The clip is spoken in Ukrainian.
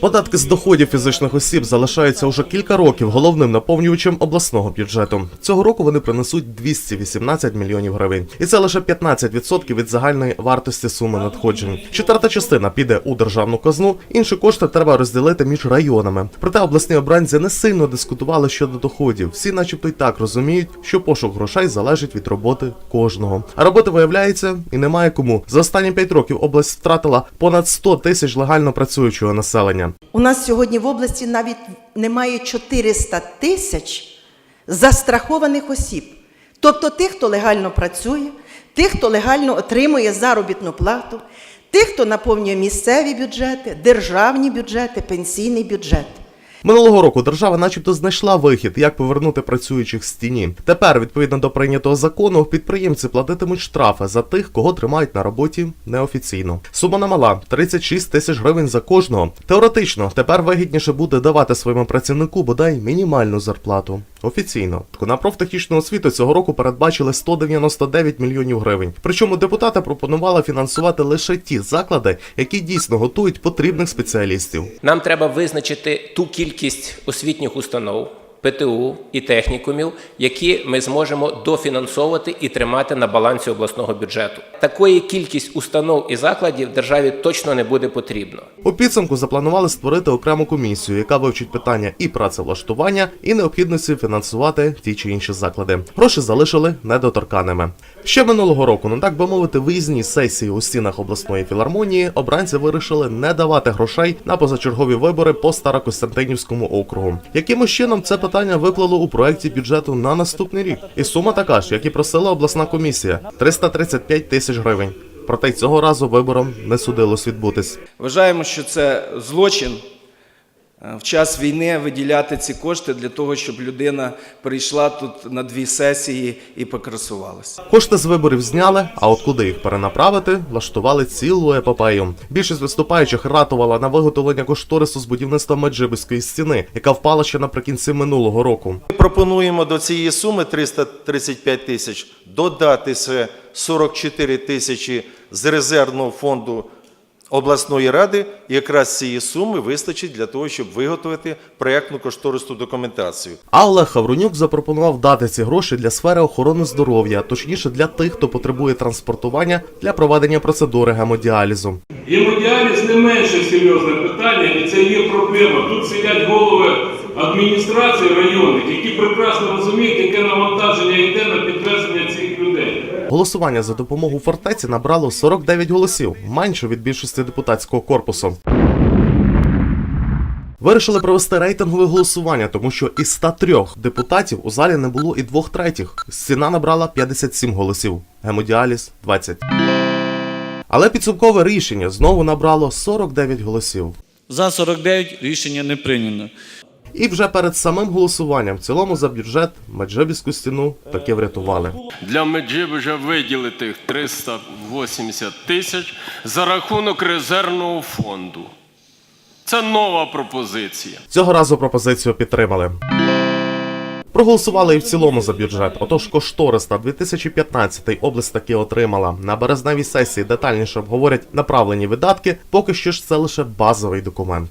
Податки з доходів фізичних осіб залишаються уже кілька років головним наповнювачем обласного бюджету. Цього року вони принесуть 218 мільйонів гривень, і це лише 15% від загальної вартості суми надходжень. Четверта частина піде у державну казну. Інші кошти треба розділити між районами. Проте обласні обранці не сильно дискутували щодо доходів. Всі, начебто, й так розуміють, що пошук грошей залежить від роботи кожного. А роботи виявляється і немає кому. За останні 5 років область втратила понад 100 тисяч легально працюючого населення. У нас сьогодні в області навіть немає 400 тисяч застрахованих осіб. Тобто тих, хто легально працює, тих, хто легально отримує заробітну плату, тих, хто наповнює місцеві бюджети, державні бюджети, пенсійний бюджет. Минулого року держава, начебто, знайшла вихід, як повернути працюючих з тіні. Тепер, відповідно до прийнятого закону, підприємці платитимуть штрафи за тих, кого тримають на роботі неофіційно. Сума немала 36 тисяч гривень за кожного. Теоретично, тепер вигідніше буде давати своєму працівнику бодай мінімальну зарплату. Офіційно на профтехнічну освіту цього року передбачили 199 мільйонів гривень. Причому депутати пропонували фінансувати лише ті заклади, які дійсно готують потрібних спеціалістів. Нам треба визначити ту кількість освітніх установ, ПТУ і технікумів, які ми зможемо дофінансовувати і тримати на балансі обласного бюджету. Такої кількість установ і закладів державі точно не буде потрібно. У підсумку запланували створити окрему комісію, яка вивчить питання і працевлаштування, і необхідності фінансувати ті чи інші заклади. Гроші залишили недоторканими. Ще минулого року, ну так би мовити, виїзні сесії у стінах обласної філармонії обранці вирішили не давати грошей на позачергові вибори по Старокостянтинівському округу. Якимось чином це питання виклало у проекті бюджету на наступний рік. І сума така ж, як і просила обласна комісія 335 тисяч гривень. Проте цього разу вибором не судилось відбутись. Вважаємо, що це злочин в час війни виділяти ці кошти для того, щоб людина прийшла тут на дві сесії і покрасувалася. Кошти з виборів зняли, а от куди їх перенаправити, влаштували цілу епопею. Більшість виступаючих ратувала на виготовлення кошторису з будівництва Меджибиської стіни, яка впала ще наприкінці минулого року. Ми пропонуємо до цієї суми 335 тисяч додати ще 44 тисячі з резервного фонду обласної ради. І якраз цієї суми вистачить для того, щоб виготовити проєктну кошторисну документацію. А Олег Хаврунюк запропонував дати ці гроші для сфери охорони здоров'я, точніше для тих, хто потребує транспортування для проведення процедури гемодіалізу. Гемодіаліз не менше серйозне питання, і це є проблема. Тут сидять голови адміністрації районних, які прекрасно розуміють, яке навантаження йде на. Голосування за допомогу фортеці набрало 49 голосів, менше від більшості депутатського корпусу. Вирішили провести рейтингове голосування, тому що із 103 депутатів у залі не було і двох третіх. Стіна набрала 57 голосів, гемодіаліз 20. Але підсумкове рішення знову набрало 49 голосів. За 49 рішення не прийнято. І вже перед самим голосуванням в цілому за бюджет Меджибіську стіну таки врятували. Для Меджибужа виділити 380 тисяч за рахунок резервного фонду. Це нова пропозиція. Цього разу пропозицію підтримали. Проголосували і в цілому за бюджет. Отож, кошторис на 2015 область таки отримала. На березневій сесії детальніше обговорять направлені видатки. Поки що ж це лише базовий документ.